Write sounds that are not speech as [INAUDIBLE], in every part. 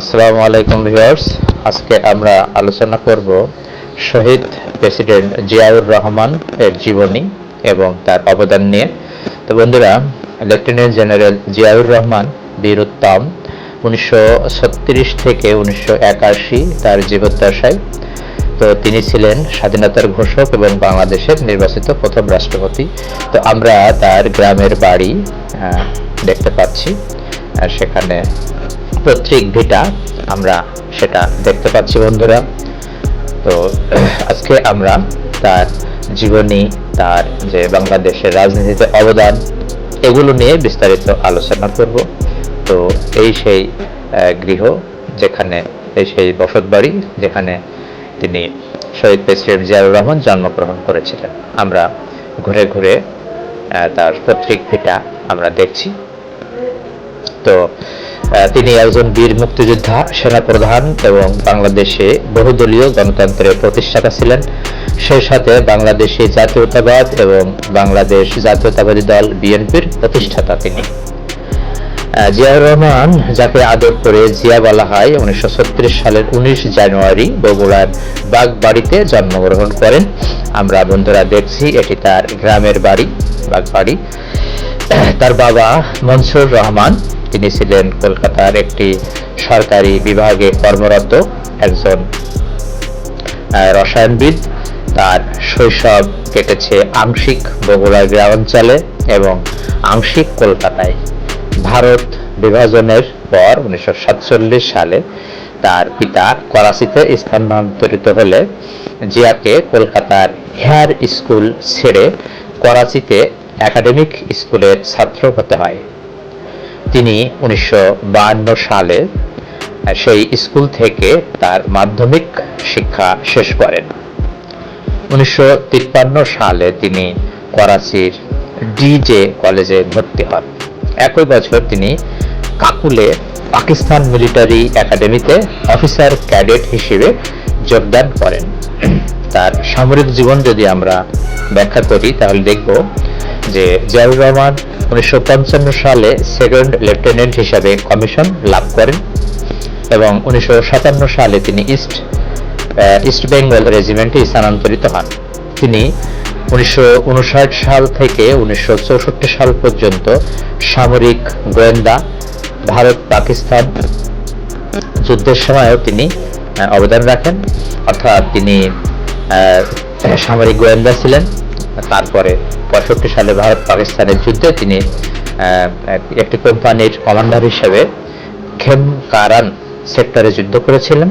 আসসালামু আলাইকুম ভিউয়ার্স। আজকে আমরা আলোচনা করব শহীদ প্রেসিডেন্ট জিয়াউর রহমান এর জীবনী এবং তার অবদান নিয়ে। তো বন্ধুরা, লেফটেন্যান্ট জেনারেল জিয়াউর রহমান বীর উত্তম, উনিশশো থেকে উনিশশো একাশি তার জীবদ্দশায়। তো তিনি ছিলেন স্বাধীনতার ঘোষক এবং বাংলাদেশের নির্বাচিত প্রথম রাষ্ট্রপতি। তো আমরা তার গ্রামের বাড়ি দেখতে পাচ্ছি সেখানে পৈতৃক ভিটা আমরা সেটা দেখতে পাচ্ছি বন্ধুরা। তো আজকে আমরা তার জীবনী, তার যে বাংলাদেশের রাজনীতিতে অবদান, এগুলো নিয়ে বিস্তারিত আলোচনা করব। তো এই সেই গৃহ যেখানে, এই সেই বসত বাড়ি যেখানে তিনি শহীদ প্রেসিডেন্ট জিয়াউর রহমান জন্মগ্রহণ করেছিলেন। আমরা ঘুরে ঘুরে তার পৈতৃক ভিটা আমরা দেখছি। তো তিনি একজন বীর মুক্তিযোদ্ধা, সেনাপ্রধান এবং বাংলাদেশে বহুদলীয় গণতন্ত্রের প্রতিষ্ঠাতা ছিলেন। সেই সাথে বাংলাদেশে জাতীয়তাবাদ এবং বাংলাদেশ জাতীয়তাবাদী দল বিএনপির প্রতিষ্ঠাতা তিনি। জিয়াউর রহমান, যাকে আদর করে জিয়া বলা হয়, উনিশশো সালের উনিশ জানুয়ারি বগুড়ার বাগবাড়িতে জন্মগ্রহণ করেন। আমরা বন্ধুরা দেখছি, এটি তার গ্রামের বাড়ি, বাগবাড়ি। তার বাবা মনসুর রহমান। তিনি ছিলেন কলকাতার একটি সরকারি বিভাগে কর্মরত একজন রসায়নবিদ। তার শৈশব কেটেছে আংশিক বগুড়া গ্রামাঞ্চলে এবং আংশিক কলকাতায়। ভারত বিভাজনের পর উনিশশো সাতচল্লিশ সালে তার পিতা করাচিতে স্থানান্তরিত হলে জিয়াকে কলকাতার হেয়ার স্কুল ছেড়ে করাচিতে একাডেমিক স্কুলের ছাত্র হতে হয়। তিনি উনিশশো সালে সেই স্কুল থেকে তার মাধ্যমিক শিক্ষা শেষ করেন। উনিশশো সালে তিনি করাচির ডিজে কলেজে ভর্তি হন। একই বছর তিনি কাকুলে পাকিস্তান মিলিটারি একাডেমিতে অফিসার ক্যাডেট হিসেবে যোগদান করেন। তার সামরিক জীবন যদি আমরা ব্যাখ্যা করি, তাহলে দেখব যে জিয়াউর রহমান উনিশশো পঞ্চান্ন সালে সেকেন্ড লেফটেন্যান্ট হিসাবে কমিশন লাভ করেন এবং উনিশশো সাতান্ন সালে তিনি ইস্ট ইস্ট বেঙ্গল রেজিমেন্টে স্থানান্তরিত হন। তিনি উনিশশো উনষাট সাল থেকে উনিশশো চৌষট্টি সাল পর্যন্ত সামরিক গোয়েন্দা, ভারত পাকিস্তান যুদ্ধের সময়ও তিনি অবদান রাখেন। অর্থাৎ তিনি সামরিক গোয়েন্দা ছিলেন। তারপরে পঁয়ষট্টি সালে ভারত পাকিস্তানের যুদ্ধে তিনি একটি কোম্পানির কমান্ডার হিসেবে খেমকারান সেক্টরে যুদ্ধ করেছিলেন।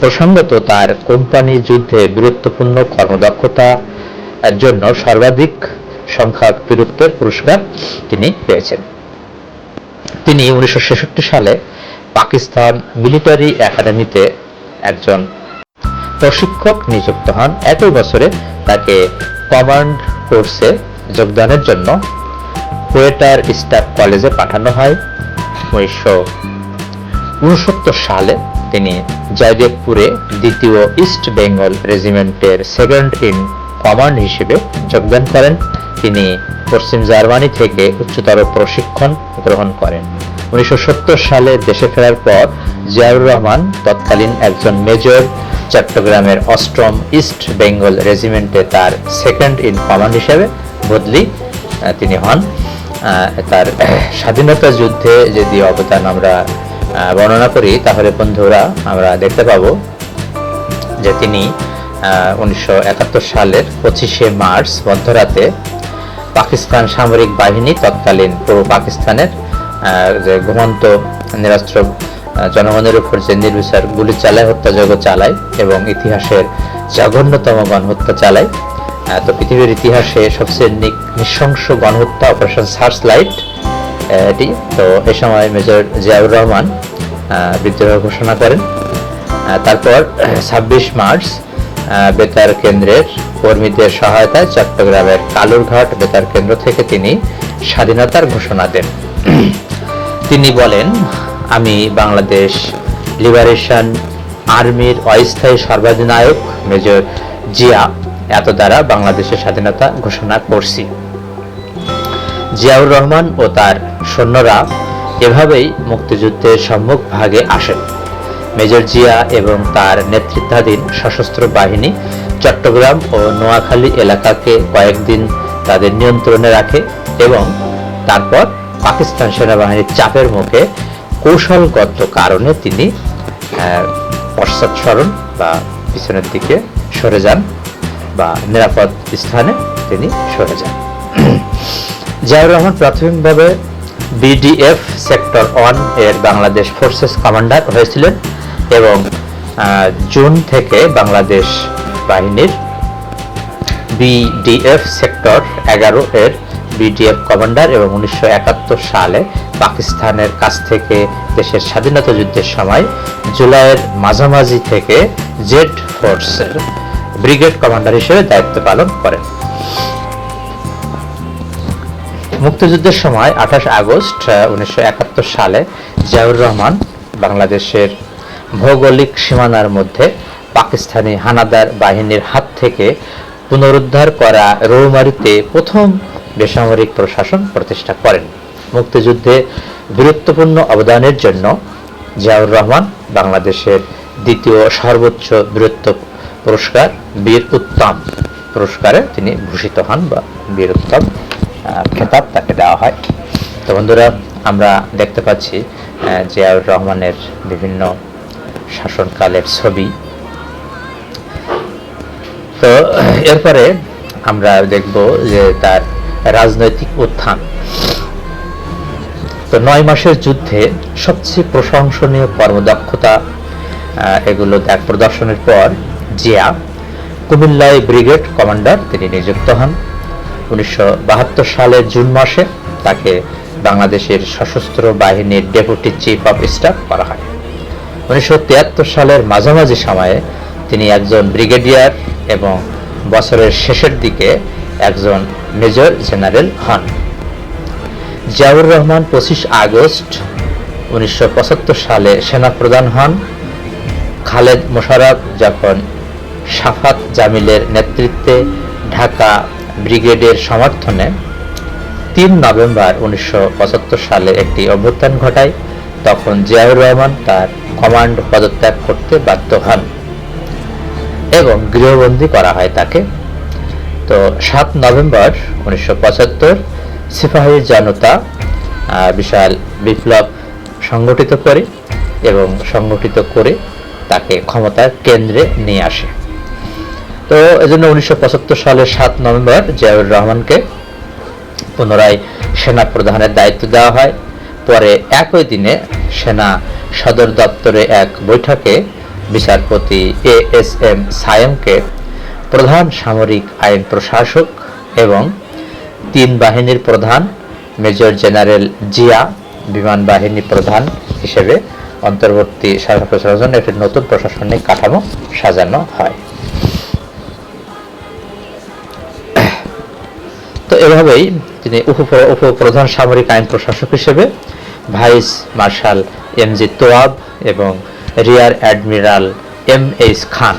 প্রসঙ্গত তার কোম্পানি যুদ্ধে বীরত্বপূর্ণ কর্মদক্ষতা জন্য সর্বাধিক সংখ্যক বীরত্বের পুরস্কার তিনি পেয়েছেন। তিনি উনিশশো ছেষট্টি সালে পাকিস্তান মিলিটারি একাডেমিতে একজন প্রশিক্ষক নিযুক্ত হন। একই বছরে তাকে কমান্ড কোর্সে যোগদানের জন্য কোয়েটার স্টাফ কলেজে পাঠানো হয়। উনিশশো উনসত্তর সালে তিনি জয়দেবপুরে দ্বিতীয় ইস্ট বেঙ্গল রেজিমেন্টের সেকেন্ড ইন কমান্ড হিসেবে যোগদান করেন। তিনি পশ্চিম জার্মানি থেকে উচ্চতর প্রশিক্ষণ গ্রহণ করেন। উনিশশো সত্তর সালে দেশে ফেরার পর জিয়াউর রহমান তৎকালীন একজন মেজর চট্টগ্রামের অষ্টম ইস্ট বেঙ্গল রেজিমেন্টে তার সেকেন্ড ইন কমান্ড হিসেবে বদলি তিনি হন। তার স্বাধীনতা যুদ্ধে যদি অবদান আমরা বর্ণনা করি, তাহলে বন্ধুরা আমরা দেখতে পাবো যে তিনি উনিশশো একাত্তর সালের পঁচিশে মার্চ মধ্যরাতে পাকিস্তান সামরিক বাহিনী তৎকালীন পূর্ব পাকিস্তানের যে ঘুমন্ত নিরাস্ত্র জনগণের উপর যে নির্বিচার গুলি চালায়, হত্যাযজ্ঞ চালায় এবং ইতিহাসের জঘন্যতম গণহত্যা চালায় তো পৃথিবীর ইতিহাসে সবচেয়ে নৃশংস গণহত্যা অপারেশন সার্চ লাইট এটি। তো এ সময় মেজর জিয়াউর রহমান বিদ্রোহ ঘোষণা করেন। তারপর [CLEARS THROAT] ছাব্বিশ মার্চ বেতার কেন্দ্রের কর্মীদের সহায়তায় চট্টগ্রামের কালুরঘাট বেতার কেন্দ্র থেকে তিনি স্বাধীনতার ঘোষণা দেন। [CLEARS THROAT] তিনি বলেন আমি বাংলাদেশ লিবারেশন আর্মির অস্থায়ী সর্বাধিনায়ক মেজর জিয়া। এত দ্বারা বাংলাদেশের স্বাধীনতা ঘোষণা করছি। জিয়াউর রহমান ও তার সৈন্যরা এভাবেই মুক্তিযুদ্ধের সম্মুখ ভাগে আসেন। মেজর জিয়া এবং তার নেতৃত্বাধীন সশস্ত্র বাহিনী চট্টগ্রাম ও নোয়াখালী এলাকাকে কয়েকদিন তাদের নিয়ন্ত্রণে রাখে এবং তারপর পাকিস্তান সেনাবাহিনীর চাপের মুখে কৌশলগত কারণে তিনি আহ, পশ্চাৎসরণ বা পিছনের দিকে সরে যান বা নিরাপদ স্থানে তিনি সরে যান। জিয়াউর রহমান প্রাথমিকভাবে বিডিএফ সেক্টর ওয়ানের বাংলাদেশ ফোর্সেস কমান্ডার হয়েছিলেন এবং জুন থেকে বাংলাদেশ বাহিনীর বিডিএফ সেক্টর এগারো এর বিডিএফ কমান্ডার এবং উনিশশো একাত্তর সালে পাকিস্তানের কাছ থেকে দেশের স্বাধীনতা যুদ্ধের সময় জুলাইয়ের মাঝামাঝি থেকে জেড ফোর্সের ব্রিগেড কমান্ডার হিসেবে দায়িত্ব পালন করেন। মুক্তিযুদ্ধের সময় আঠাশ আগস্ট উনিশশো একাত্তর সালে জিয়াউর রহমান বাংলাদেশের ভৌগোলিক সীমানার মধ্যে পাকিস্তানি হানাদার বাহিনীর হাত থেকে পুনরুদ্ধার করা রৌমারিতে প্রথম বেসামরিক প্রশাসন প্রতিষ্ঠা করেন। মুক্তিযুদ্ধে গুরুত্বপূর্ণ অবদানের জন্য জিয়াউর রহমান বাংলাদেশের দ্বিতীয় সর্বোচ্চ বীরত্ব পুরস্কার বীর উত্তম পুরস্কারে তিনি ভূষিত হন বা বীর উত্তম খেতাব তাকে দেওয়া হয়। তো বন্ধুরা, আমরা দেখতে পাচ্ছি জিয়াউর রহমানের বিভিন্ন শাসনকালের ছবি। তো এরপরে আমরা দেখব যে তার রাজনৈতিক উত্থান। তো নয় মাসের যুদ্ধে সবচেয়ে প্রশংসনীয় কর্মদক্ষতা এগুলো দেখ, প্রদর্শনের পর জিয়া কুমিল্লায় ব্রিগেড কমান্ডার তিনি নিযুক্ত হন। উনিশশো সালের জুন মাসে তাকে বাংলাদেশের সশস্ত্র বাহিনীর ডেপুটি চিফ অফ স্টাফ করা হয়। উনিশশো তিয়াত্তর সালের মাঝামাঝি সময়ে তিনি একজন ব্রিগেডিয়ার এবং বছরের শেষের দিকে একজন মেজর জেনারেল হন। জিয়াউর রহমান পঁচিশ আগস্ট উনিশশো পঁচাত্তর সালে সেনাপ্রধান হন। খালেদ মোশারফ যখন সাফাত জামিলের নেতৃত্বে ঢাকা ব্রিগেডের সমর্থনে তিন নভেম্বর উনিশশো পঁচাত্তর সালে একটি অভ্যুত্থান ঘটায়, তখন জিয়াউর রহমান তার কমান্ড পদত্যাগ করতে বাধ্য হন এবং গৃহবন্দী করা হয় তাকে। তো সাত নভেম্বর উনিশশো পঁচাত্তর সিপাহী জনতা বিশাল বিপ্লব সংগঠিত করে এবং সংগঠিত করে তাকে ক্ষমতার কেন্দ্রে নিয়ে আসে। তো এজন্য উনিশশো পঁচাত্তর সালের সাত নভেম্বর জিয়াউর রহমানকে পুনরায় সেনা প্রধানের দায়িত্ব দেওয়া হয়। পরে একই দিনে সেনা সদর দপ্তরে এক বৈঠকে বিচারপতি এ এস এম সায়েমকে প্রধান সামরিক আইন প্রশাসক এবং তিন বাহিনীর প্রধান মেজর জেনারেল জিয়া বিমান বাহিনী প্রধান হিসেবে অন্তর্বর্তী প্রশাসনের জন্য একটি নতুন প্রশাসনিক কাঠামো সাজানো হয়। তো এভাবেই তিনি উপ উপপ্রধান সামরিক আইন প্রশাসক হিসেবে vice marshal M G Tawab এবং rear admiral M H Khan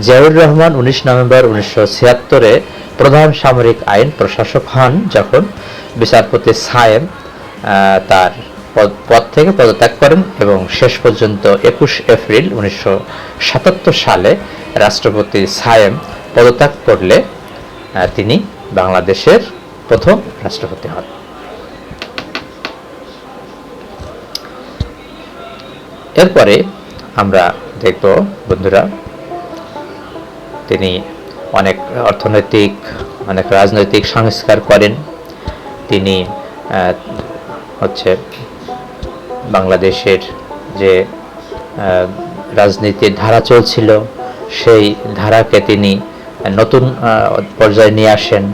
Ziaur Rahman উনিশ নভেম্বর উনিশশো ছিয়াত্তরে প্রধান সামরিক আইন প্রশাসক হন যখন বিচারপতি সায়েম তার পদ- থেকে পদত্যাগ করেন এবং শেষ পর্যন্ত একুশ এপ্রিল উনিশশো সাতাত্তর সালে রাষ্ট্রপতি সায়েম পদত্যাগ করলে তিনি বাংলাদেশের প্রথম রাষ্ট্রপতি হন। এরপরে আমরা দেখব, বন্ধুরা তিনি অনেক অর্থনৈতিক, অনেক রাজনৈতিক সংস্কার করেন। তিনি হচ্ছে বাংলাদেশের যে রাজনীতির ধারা চলছিল, সেই ধারাকে তিনি নতুন পর্যায়ে নিয়ে আসেন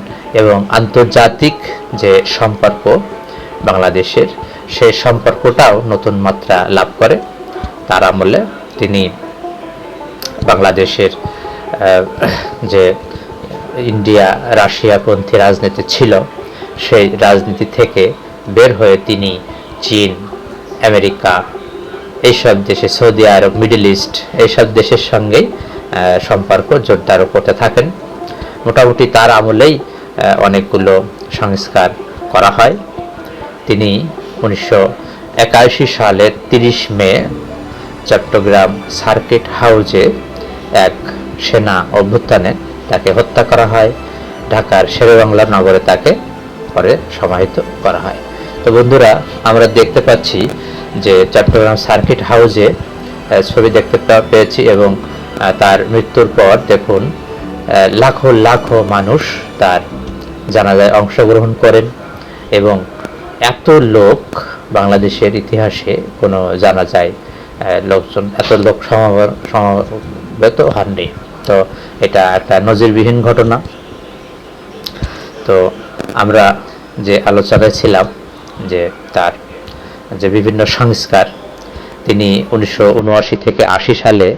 এবং আন্তর্জাতিক যে সম্পর্ক বাংলাদেশের, সেই সম্পর্কটাও নতুন মাত্রা লাভ করে। তার আমলে তিনি বাংলাদেশের যে ইন্ডিয়া, রাশিয়াপন্থী রাজনীতি ছিল, সেই রাজনীতি থেকে বের হয়ে তিনি চীন, আমেরিকা, এইসব দেশে, সৌদি আরব, মিডল ইস্ট, এইসব দেশের সঙ্গেই সম্পর্ক জোরদার করতে থাকেন। মোটামুটি তার আমলেই অনেকগুলো সংস্কার করা হয়। তিনি উনিশশো একাশি সালের তিরিশ মে চট্টগ্রাম সার্কিট হাউজে এক সেনা অভ্যুত্থানে তাকে হত্যা করা হয়। ঢাকার শেরেবাংলা নগরে তাকে পরে সমাহিত করা হয়। তো বন্ধুরা, আমরা দেখতে পাচ্ছি যে চট্টগ্রাম সার্কিট হাউজে ছবি দেখতে পেয়েছি এবং তার মৃত্যুর পর দেখুন লাখো লাখো মানুষ তার জানাজায় অংশগ্রহণ করেন এবং এত লোক বাংলাদেশের ইতিহাসে কোনো জানা যায় লোকজন, এত লোক সমাবেত হননি। তো এটা একটা নজিরবিহীন ঘটনা। তো আমরা যে আলোচনায় ছিলাম যে তার যে বিভিন্ন সংস্কার, তিনি উনিশশো উনআশি থেকে আশি সালে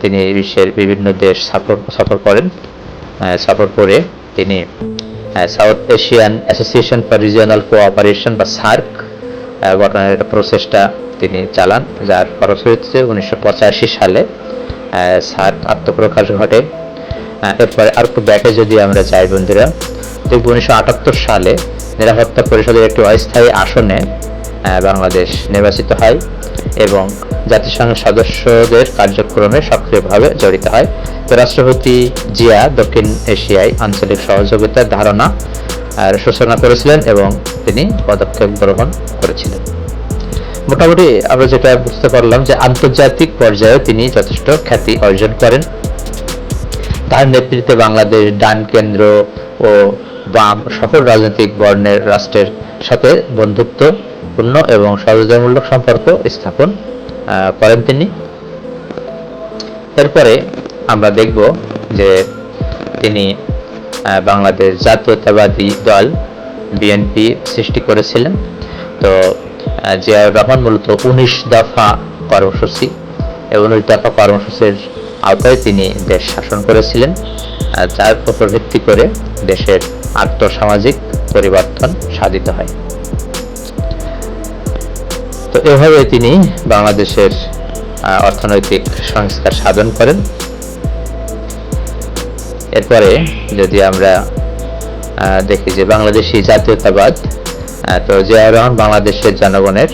তিনি বিশ্বের বিভিন্ন দেশ সফর সফর করেন। সফর করে তিনি South Asian Association for Regional Cooperation বা সার্ক গঠনের প্রচেষ্টা তিনি চালান, যার ফলশ্রুতিতে উনিশশো পঁচাশি সালে আত্মপ্রকাশ ঘটে। এরপরে আর একটু ব্যাকে যদি আমরা চাই বন্ধুরা, দেখব উনিশশো আটাত্তর সালে নিরাপত্তা পরিষদের একটি অস্থায়ী আসনে বাংলাদেশ নির্বাচিত হয় এবং জাতিসংঘের সদস্যদের কার্যক্রমে সক্রিয়ভাবে জড়িত হয়। তো রাষ্ট্রপতি জিয়া দক্ষিণ এশিয়ায় আঞ্চলিক সহযোগিতার ধারণা সূচনা করেছিলেন এবং তিনি পদক্ষেপ গ্রহণ করেছিলেন। মোটামুটি আমরা যেটা বুঝতে পারলাম যে আন্তর্জাতিক পর্যায়ে তিনি যথেষ্ট খ্যাতি অর্জন করেন। তার নেতৃত্বে বাংলাদেশ ডান কেন্দ্র ও বাম সকল রাজনৈতিক বর্ণের রাষ্ট্রের সাথে বন্ধুত্বপূর্ণ এবং সহযোগিতামূলক সম্পর্ক স্থাপন করেন তিনি। এরপরে আমরা দেখব যে তিনি বাংলাদেশ জাতীয়তাবাদী দল বিএনপি সৃষ্টি করেছিলেন। তো জিয়াউর রহমান মূলত উনিশ দফা কর্মসূচি এবং উনিশ দফা কর্মসূচির আওতায় তিনি দেশ শাসন করেছিলেন যার উপর ভিত্তি করে দেশের আর্থসামাজিক পরিবর্তন সাধিত হয়। তো এভাবে তিনি বাংলাদেশের অর্থনৈতিক সংস্কার সাধন করেন। এরপরে যদি আমরা দেখি যে বাংলাদেশি জাতীয়তাবাদ তো জিয়াউর রহমান বাংলাদেশের জনগণের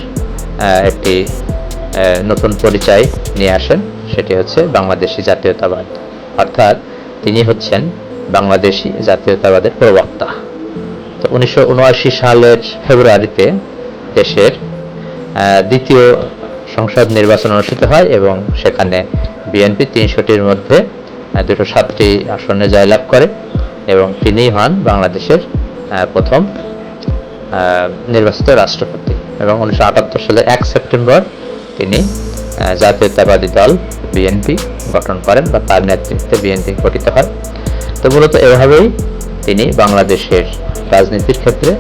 একটি নতুন পরিচয় নিয়ে আসেন। সেটি হচ্ছে বাংলাদেশি জাতীয়তাবাদ। অর্থাৎ তিনি হচ্ছেন বাংলাদেশি জাতীয়তাবাদের প্রবক্তা। তো উনিশশো উনআশি সালের ফেব্রুয়ারিতে দেশের দ্বিতীয় সংসদ নির্বাচন অনুষ্ঠিত হয় এবং সেখানে বিএনপি তিনশোটির মধ্যে দুটো সাতটি আসনে জয়লাভ করে এবং তিনিই হন বাংলাদেশের প্রথম নির্বাচিত রাষ্ট্রপতি এবং উনিশশো আটাত্তর সালে এক সেপ্টেম্বর তিনি জাতীয়তাবাদী দল বিএনপি গঠন করেন বা তার নেতৃত্বে বিএনপি গঠিত হয়। তো মূলত এভাবেই তিনি বাংলাদেশের রাজনীতির ক্ষেত্রে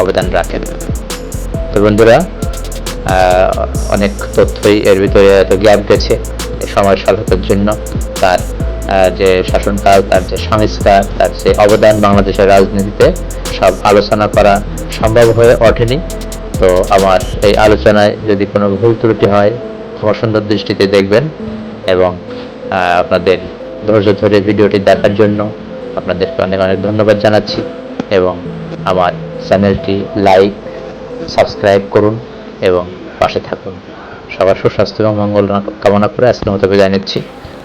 অবদান রাখেন। তো বন্ধুরা অনেক তথ্যই এর ভিতরে এত গ্যাপ গেছে, সময় স্বল্পতার জন্য তার যে শাসনকাল, তার যে সংস্কার, তার যে অবদান বাংলাদেশের রাজনীতিতে, সব আলোচনা করা সম্ভব হয়ে ওঠেনি। তো আমার এই আলোচনায় যদি কোনো ভুল ত্রুটি হয় সুন্দর দৃষ্টিতে দেখবেন এবং আপনাদের ধৈর্য ধরে ভিডিওটি দেখার জন্য আপনাদেরকে অনেক অনেক ধন্যবাদ জানাচ্ছি এবং আমার চ্যানেলটি লাইক, সাবস্ক্রাইব করুন এবং পাশে থাকুন। সবার সুস্বাস্থ্য এবং মঙ্গল কামনা করে আজকের মতো বিদায় নিচ্ছি।